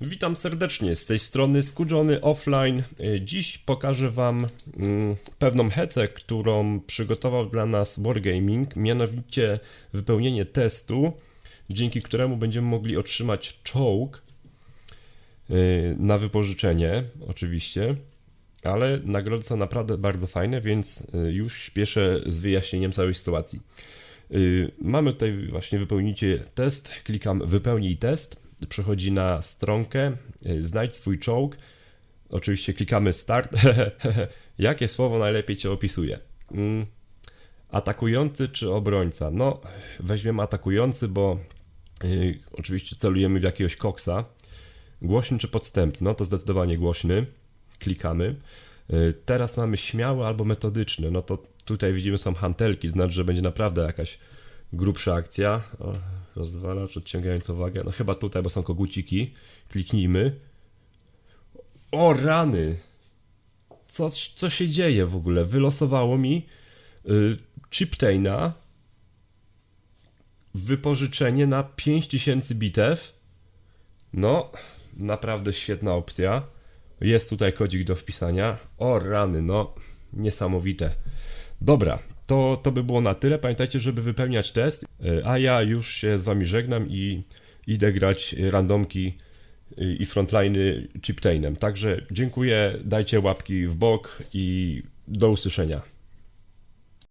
Witam serdecznie, z tej strony Skudzony Offline. Dziś pokażę Wam mm, pewną hecę, którą przygotował dla nas Wargaming, mianowicie wypełnienie testu, dzięki któremu będziemy mogli otrzymać czołg e, na wypożyczenie, oczywiście, ale nagrody są naprawdę bardzo fajne, więc e, już śpieszę z wyjaśnieniem całej sytuacji. Y, Mamy tutaj właśnie wypełnijcie test, klikam wypełnij test, przechodzi na stronkę, y, znajdź swój czołg, oczywiście klikamy start, jakie słowo najlepiej Cię opisuje? Mm, Atakujący czy obrońca? No, weźmiemy atakujący, bo y, oczywiście celujemy w jakiegoś koksa. Głośny czy podstępny? No to zdecydowanie głośny. Klikamy. Y, Teraz mamy śmiały albo metodyczny. No to tutaj widzimy są hantelki, znaczy, że będzie naprawdę jakaś grubsza akcja. Rozwalacz odciągający uwagę. No chyba tutaj, bo są koguciki. Kliknijmy. O rany! Co, co się dzieje w ogóle? Wylosowało mi y, Chiptaina wypożyczenie na 5000 bitew. No, naprawdę świetna opcja. Jest tutaj kodzik do wpisania. O rany, no niesamowite. Dobra, to, to by było na tyle. Pamiętajcie, żeby wypełniać test. E, A ja już się z wami żegnam i idę grać randomki y, i frontliny chiptainem. Także dziękuję, dajcie łapki w bok i do usłyszenia.